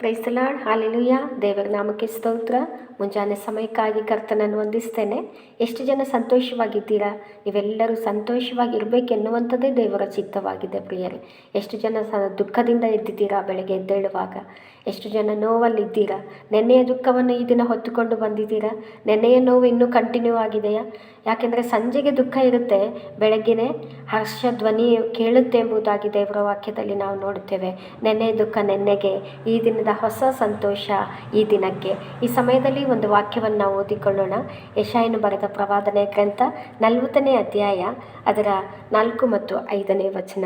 ಪ್ರೈಸಲಾಡ್ hallelujah ದೇವರ ನಾಮಕ್ಕೆ ಸ್ತೋತ್ರ. ಮುಂಜಾನೆ ಸಮಯಕ್ಕಾಗಿ ಕರ್ತನನ್ನು ವಂದಿಸ್ತೇನೆ. ಎಷ್ಟು ಜನ ಸಂತೋಷವಾಗಿದ್ದೀರಾ? ನೀವೆಲ್ಲರೂ ಸಂತೋಷವಾಗಿರಬೇಕೆನ್ನುವಂಥದ್ದೇ ದೇವರ ಚಿತ್ತವಾಗಿದೆ ಪ್ರಿಯರೇ. ಎಷ್ಟು ಜನ ಸ ದುಃಖದಿಂದ ಎದ್ದಿದ್ದೀರಾ ಬೆಳಗ್ಗೆ ಎದ್ದೇಳುವಾಗ? ಎಷ್ಟು ಜನ ನೋವಲ್ಲಿದ್ದೀರಾ? ನೆನ್ನೆಯ ದುಃಖವನ್ನು ಈ ದಿನ ಹೊತ್ತುಕೊಂಡು ಬಂದಿದ್ದೀರಾ? ನೆನ್ನೆಯ ನೋವು ಇನ್ನೂ ಕಂಟಿನ್ಯೂ ಆಗಿದೆಯಾ? ಯಾಕೆಂದರೆ ಸಂಜೆಗೆ ದುಃಖ ಇರುತ್ತೆ, ಬೆಳಗ್ಗೆನೆ ಹರ್ಷ ಧ್ವನಿ ಕೇಳುತ್ತೆ ಎಂಬುದಾಗಿ ದೇವರ ವಾಕ್ಯದಲ್ಲಿ ನಾವು ನೋಡುತ್ತೇವೆ. ನೆನ್ನೆಯ ದುಃಖ ನೆನ್ನೆಗೆ, ಈ ದಿನದ ಹೊಸ ಸಂತೋಷ ಈ ದಿನಕ್ಕೆ. ಈ ಸಮಯದಲ್ಲಿ ಒಂದು ವಾಕ್ಯವನ್ನು ಓದಿಕೊಳ್ಳೋಣ. ಯಶಾಯನು ಬರೆದ ಪ್ರವಾದನೆ ಗ್ರಂಥ ನಲವತ್ತನೇ ಅಧ್ಯಾಯ, ಅದರ ನಾಲ್ಕು ಮತ್ತು ಐದನೇ ವಚನ.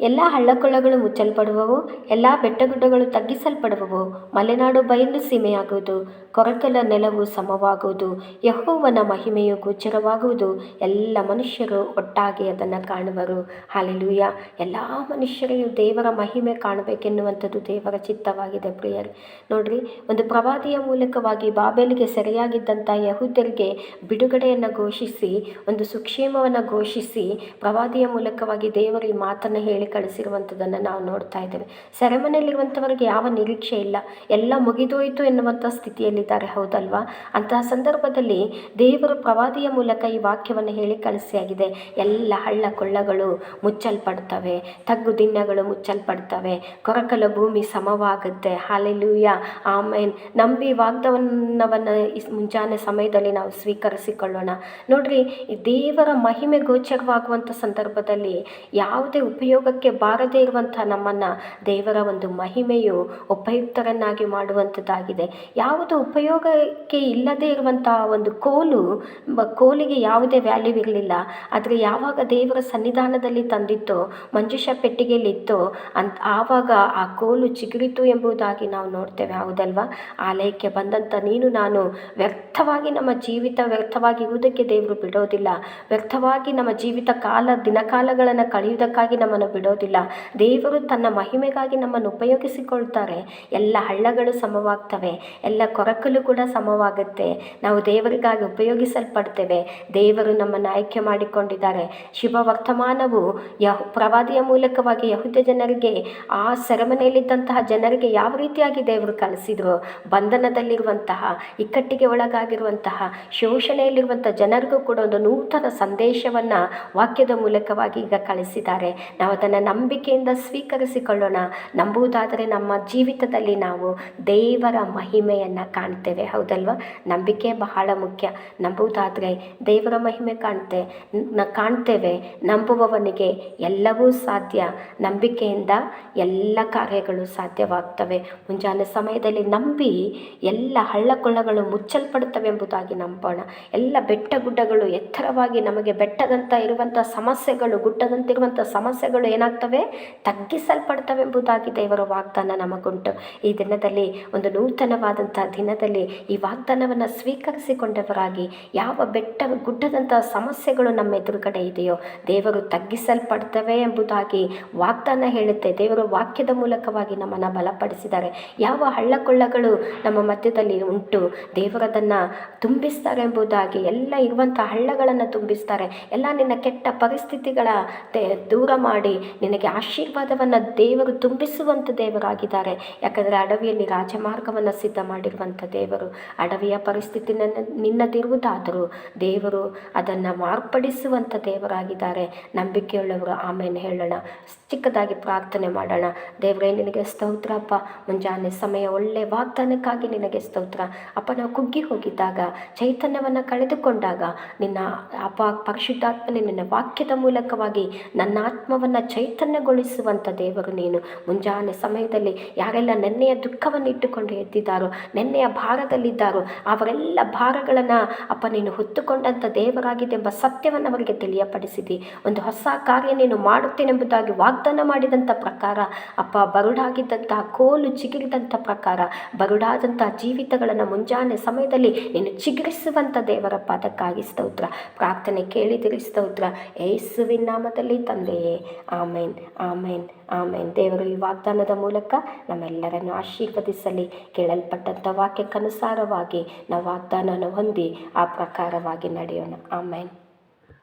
ಎಲ್ಲ ಹಳ್ಳಕೊಳ್ಳಗಳು ಮುಚ್ಚಲ್ಪಡುವವು, ಎಲ್ಲ ಬೆಟ್ಟಗುಡ್ಡಗಳು ತಗ್ಗಿಸಲ್ಪಡುವವು. ಮಲೆನಾಡು ಬಯಲು ಸೀಮೆಯಾಗುವುದು, ಕೊರಕಲ ನೆಲವು ಸಮವಾಗುವುದು. ಯಹೋವನ ಮಹಿಮೆಯು ಗೋಚರವಾಗುವುದು. ಎಲ್ಲ ಮನುಷ್ಯರು ಒಟ್ಟಾಗಿ ಅದನ್ನು ಕಾಣುವರು. ಹಾಲೆಲೂಯ. ಎಲ್ಲ ಮನುಷ್ಯರಿಗೂ ದೇವರ ಮಹಿಮೆ ಕಾಣಬೇಕೆನ್ನುವಂಥದ್ದು ದೇವರ ಚಿತ್ತವಾಗಿದೆ, ಪ್ರಿಯರೇ. ನೋಡ್ರಿ, ಒಂದು ಪ್ರವಾದಿಯ ಮೂಲಕವಾಗಿ ಬಾಬೆಲಿಗೆ ಸೆರೆಯಾಗಿದ್ದಂಥ ಯಹೂದ್ಯರಿಗೆ ಬಿಡುಗಡೆಯನ್ನು ಘೋಷಿಸಿ, ಒಂದು ಸುಕ್ಷೇಮವನ್ನು ಘೋಷಿಸಿ, ಪ್ರವಾದಿಯ ಮೂಲಕವಾಗಿ ದೇವರ ಈ ಮಾತನ್ನು ಹೇಳಿ ಕಳಿಸಿರುವಂಥದ್ದನ್ನು ನಾವು ನೋಡ್ತಾ ಇದ್ದೇವೆ. ಸೆರೆಮನೆಯಲ್ಲಿರುವಂಥವರಿಗೆ ಯಾವ ನಿರೀಕ್ಷೆ ಇಲ್ಲ. ಎಲ್ಲ ಮುಗಿದೋಯಿತು ಎನ್ನುವಂಥ ಸ್ಥಿತಿಯಲ್ಲಿದ್ದಾರೆ, ಹೌದಲ್ವಾ? ಅಂತಹ ಸಂದರ್ಭದಲ್ಲಿ ದೇವರು ಪ್ರವಾದಿಯ ಮೂಲಕ ಈ ವಾಕ್ಯವನ್ನು ಹೇಳಿ ಕಳಿಸಿಯಾಗಿದೆ. ಎಲ್ಲ ಹಳ್ಳ ಕೊಳ್ಳಗಳು ಮುಚ್ಚಲ್ಪಡ್ತವೆ, ತಗ್ಗು ದಿನ್ನಗಳು ಮುಚ್ಚಲ್ಪಡ್ತವೆ, ಕೊರಕಲ ಭೂಮಿ ಸಮವಾಗುತ್ತೆ. ಹಾಲೆಲೂಯ, ಆಮೇನ್. ನಂಬಿ ವಾಗ್ದವನ್ನವನ್ನು ಮುಂಜಾನೆ ಸಮಯದಲ್ಲಿ ನಾವು ಸ್ವೀಕರಿಸಿಕೊಳ್ಳೋಣ. ನೋಡ್ರಿ ದೇವರ ಮಹಿಮೆ ಗೋಚರವಾಗುವಂಥ ಸಂದರ್ಭದಲ್ಲಿ ಯಾವುದೇ ಉಪಯೋಗಕ್ಕೆ ಬಾರದೇ ಇರುವಂಥ ನಮ್ಮನ್ನು ದೇವರ ಒಂದು ಮಹಿಮೆಯು ಉಪಯುಕ್ತರನ್ನಾಗಿ ಮಾಡುವಂಥದ್ದಾಗಿದೆ. ಯಾವುದು ಉಪಯೋಗಕ್ಕೆ ಇಲ್ಲದೇ ಇರುವಂಥ ಒಂದು ಕೋಲು ಕೋಲಿಗೆ ಯಾವುದೇ ವ್ಯಾಲ್ಯೂ ಇರಲಿಲ್ಲ. ಆದರೆ ಯಾವಾಗ ದೇವರ ಸನ್ನಿಧಾನದಲ್ಲಿ ತಂದಿತ್ತೋ, ಮಂಜುಷ ಪೆಟ್ಟಿಗೆಯಲ್ಲಿತ್ತೋ, ಅಂತ, ಆವಾಗ ಆ ಕೋಲು ಚಿಗುರಿತು ಎಂಬುದಾಗಿ ನಾವು ನೋಡ್ತೇವೆ, ಹೌದಲ್ವಾ? ಆಲಯಕ್ಕೆ ಬಂದಂಥ ನೀನು, ನಾನು ವ್ಯರ್ಥವಾಗಿ ನಮ್ಮ ಜೀವಿತ ವ್ಯರ್ಥವಾಗಿ ಇರುವುದಕ್ಕೆ ದೇವರು ಬಿಡೋದಿಲ್ಲ. ವ್ಯರ್ಥವಾಗಿ ನಮ್ಮ ಜೀವಿತ ಕಾಲ ದಿನಕಾಲಗಳನ್ನು ಕಳೆಯುವುದಕ್ಕಾಗಿ ನಮ್ಮನ್ನು ಬಿಡೋದಿಲ್ಲ ದೇವರು ತನ್ನ ಮಹಿಮೆಗಾಗಿ ನಮ್ಮನ್ನು ಉಪಯೋಗಿಸಿಕೊಳ್ತಾರೆ. ಎಲ್ಲ ಹಳ್ಳಗಳು ಸಮವಾಗ್ತವೆ. ಎಲ್ಲ ಕೊರಕಲು ಕೂಡ ಸಮವಾಗುತ್ತೆ. ನಾವು ದೇವರಿಗಾಗಿ ಉಪಯೋಗಿಸಲ್ಪಡ್ತೇವೆ. ದೇವರು ನಮ್ಮನ್ನು ಆಯ್ಕೆ ಮಾಡಿಕೊಂಡಿದ್ದಾರೆ. ಶುಭ ವರ್ತಮಾನವು ಯಹ್, ಪ್ರವಾದಿಯ ಮೂಲಕವಾಗಿ ಯಹುದ ಜನರಿಗೆ, ಆ ಸೆರೆಮನೆಯಲ್ಲಿದ್ದಂತಹ ಜನರಿಗೆ ಯಾವ ರೀತಿಯಾಗಿ ದೇವರು ಕಲಿಸಿದ್ರು ಬಂಧನದಲ್ಲಿರುವಂತಹ, ಇಕ್ಕಟ್ಟಿಗೆ ಒಳಗಾಗಿರುವಂತಹ ಶೋಷಣೆಯಲ್ಲಿರುವಂತಹ ಜನರಿಗೂ ಕೂಡ ಒಂದು ನೂತನ ಸಂದೇಶವನ್ನು ವಾಕ್ಯದ ಮೂಲಕವಾಗಿ ಈಗ ಕಳಿಸಿದ್ದಾರೆ. ನಾವು ಅದನ್ನು ನಂಬಿಕೆಯಿಂದ ಸ್ವೀಕರಿಸಿಕೊಳ್ಳೋಣ. ನಂಬುವುದಾದರೆ ನಮ್ಮ ಜೀವಿತದಲ್ಲಿ ನಾವು ದೇವರ ಮಹಿಮೆಯನ್ನು ಕಾಣ್ತೇವೆ. ಹೌದಲ್ವ? ನಂಬಿಕೆ ಬಹಳ ಮುಖ್ಯ. ನಂಬುವುದಾದರೆ ದೇವರ ಮಹಿಮೆ ಕಾಣ್ತೆ ಕಾಣ್ತೇವೆ. ನಂಬುವವನಿಗೆ ಎಲ್ಲವೂ ಸಾಧ್ಯ. ನಂಬಿಕೆಯಿಂದ ಎಲ್ಲ ಕಾರ್ಯಗಳು ಸಾಧ್ಯವಾಗ್ತವೆ. ಮುಂಜಾನೆ ಸಮಯದಲ್ಲಿ ನಂಬಿ ಎಲ್ಲ ಹಳ್ಳಕೊಳ್ಳಗಳು ಮುಚ್ಚಲ್ಪಡುತ್ತವೆ ಎಂಬುದಾಗಿ ನಂಬೋಣ. ಎಲ್ಲ ಬೆಟ್ಟ ಗುಡ್ಡಗಳು ಎತ್ತರವಾಗಿ ನಮಗೆ ಬೆಟ್ಟದಂತ ಇರುವಂಥ ಸಮಸ್ಯೆಗಳು ಗುಡ್ಡದಂತಿರುವಂಥ ಸಮಸ್ಯೆಗಳು ಏನಾಗ್ತವೆ? ತಗ್ಗಿಸಲ್ಪಡ್ತವೆ ಎಂಬುದಾಗಿ ದೇವರ ವಾಗ್ದಾನ ನಮಗುಂಟು. ಈ ದಿನದಲ್ಲಿ ಒಂದು ನೂತನವಾದಂಥ ದಿನದಲ್ಲಿ ಈ ವಾಗ್ದಾನವನ್ನು ಸ್ವೀಕರಿಸಿಕೊಂಡವರಾಗಿ ಯಾವ ಬೆಟ್ಟ, ಗುಡ್ಡದಂಥ ಸಮಸ್ಯೆಗಳು ನಮ್ಮ ಎದುರುಗಡೆ ಇದೆಯೋ, ದೇವರು ತಗ್ಗಿಸಲ್ಪಡ್ತವೆ ಎಂಬುದಾಗಿ ವಾಗ್ದಾನ ಹೇಳುತ್ತೆ. ದೇವರು ವಾಕ್ಯದ ಮೂಲಕವಾಗಿ ನಮ್ಮನ್ನು ಬಲಪಡಿಸಿದ್ದಾರೆ. ಯಾವ ಹಳ್ಳಕೊಳ್ಳಗಳು ನಮ್ಮ ಮಧ್ಯದಲ್ಲಿ ಉಂಟು, ದೇವರದನ್ನು ತುಂಬಿಸ್ತಾರೆ ಎಂಬುದಾಗಿ ಎಲ್ಲ ಇರುವಂಥ ಹಳ್ಳಗಳನ್ನು ತುಂಬಿಸ್ತಾರೆ. ಎಲ್ಲ ನಿನ್ನ ಕೆಟ್ಟ ಪರಿಸ್ಥಿತಿಗಳ ದೂರ ಮಾಡಿ ನಿನಗೆ ಆಶೀರ್ವಾದವನ್ನು ದೇವರು ತುಂಬಿಸುವಂಥ ದೇವರಾಗಿದ್ದಾರೆ. ಯಾಕಂದರೆ ಅಡವಿಯಲ್ಲಿ ರಾಜಮಾರ್ಗವನ್ನು ಸಿದ್ಧ ಮಾಡಿರುವಂಥ ದೇವರು. ಅಡವಿಯ ಪರಿಸ್ಥಿತಿ ನನ್ನ, ನಿನ್ನದಿರುವುದಾದರೂ ದೇವರು ಅದನ್ನು ಮಾರ್ಪಡಿಸುವಂಥ ದೇವರಾಗಿದ್ದಾರೆ. ನಂಬಿಕೆಯುಳ್ಳವರು ಆಮೇಲೆ ಹೇಳೋಣ. ಚಿಕ್ಕದಾಗಿ ಪ್ರಾರ್ಥನೆ ಮಾಡೋಣ. ದೇವರೇ, ನಿನಗೆ ಸ್ತೋತ್ರಪ್ಪ ಮುಂಜಾನೆ ಸಮಯ ಒಳ್ಳೆ ವಾಗ್ದಾನಕ್ಕಾಗಿ ನಿನಗೆ ಸ್ತೋತ್ರ. ಅಪ್ಪ, ನಾವು ಕುಗ್ಗಿ ಹೋಗಿದ್ದಾಗ, ಚೈತನ್ಯವನ್ನು ಕಳೆದುಕೊಂಡಾಗ, ನಿನ್ನ ಅಪ ಪರಿಶುದ್ಧಾತ್ಮನೆ ನಿನ್ನ ವಾಕ್ಯದ ಮೂಲಕವಾಗಿ ನನ್ನ ಆತ್ಮವನ್ನು ಚೈತನ್ಯಗೊಳಿಸುವಂಥ ದೇವರು ನೀನು. ಮುಂಜಾನೆ ಸಮಯದಲ್ಲಿ ಯಾರೆಲ್ಲ ನೆನ್ನೆಯ ದುಃಖವನ್ನು ಇಟ್ಟುಕೊಂಡು ಎದ್ದಿದ್ದಾರೋ, ನೆನ್ನೆಯ ಭಾರದಲ್ಲಿದ್ದಾರೋ, ಅವರೆಲ್ಲ ಭಾರಗಳನ್ನು ಅಪ್ಪ ನೀನು ಹೊತ್ತುಕೊಂಡಂಥ ದೇವರಾಗಿದೆ ಎಂಬ ಸತ್ಯವನ್ನು ಅವರಿಗೆ ತಿಳಿಯಪಡಿಸಿದಿ. ಒಂದು ಹೊಸ ಕಾರ್ಯ ನೀನು ಮಾಡುತ್ತೇನೆಂಬುದಾಗಿ ವಾಗ್ದಾನ ಮಾಡಿದಂಥ ಪ್ರಕಾರ, ಅಪ್ಪ ಬರುಡಾಗಿದ್ದಂಥ ಕೋಲು ಚಿಗುರಿದಂಥ ಪ್ರಕಾರ ಬರುಡಾದಂಥ ಜೀವಿತಗಳನ್ನು ಮುಂಜಾನೆ ಸಮಯದಲ್ಲಿ ನೀನು ಚಿಗುರಿಸುವಂಥ ದೇವರ ಪಾದಕ್ಕಾಗಿ ಸ್ತೋತ್ರ. ಪ್ರಾರ್ಥನೆ ಕೇಳಿದಿರಿ ಸ್ತೋತ್ರ. ಏಸುವಿನ ನಾಮದಲ್ಲಿ ತಂದೆಯೇ. ಆಮೇನ್ ಆಮೇನ್ ಆಮೇನ್. ದೇವರು ಈ ವಾಗ್ದಾನದ ಮೂಲಕ ನಮ್ಮೆಲ್ಲರನ್ನು ಆಶೀರ್ವದಿಸಲಿ. ಕೇಳಲ್ಪಟ್ಟಂಥ ವಾಕ್ಯಕ್ಕನುಸಾರವಾಗಿ ನಾವು ವಾಗ್ದಾನವನ್ನು ಹೊಂದಿ ಆ ಪ್ರಕಾರವಾಗಿ ನಡೆಯೋಣ. ಆಮೇನ್.